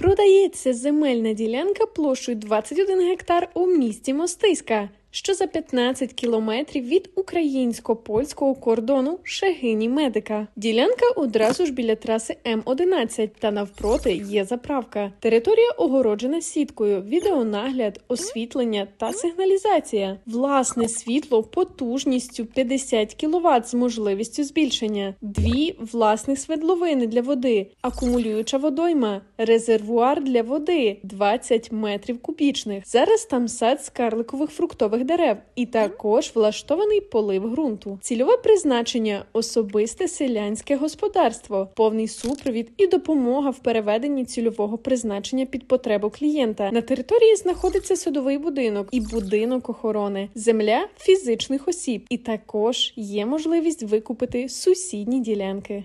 Продається земельна ділянка площею 21 гектар у місті Мостиська, що за 15 кілометрів від українсько-польського кордону Шегині Медика. Ділянка одразу ж біля траси М11 та навпроти є заправка. Територія огороджена сіткою, відеонагляд, освітлення та сигналізація. Власне світло потужністю 50 кВт з можливістю збільшення, дві власних свердловини для води, акумулююча водойма, резервуар для води 20 метрів кубічних. Зараз там сад з карликових фруктових дерев і також влаштований полив ґрунту. Цільове призначення особисте селянське господарство, повний супровід і допомога в переведенні цільового призначення під потребу клієнта. На території знаходиться садовий будинок і будинок охорони, земля фізичних осіб, і також є можливість викупити сусідні ділянки.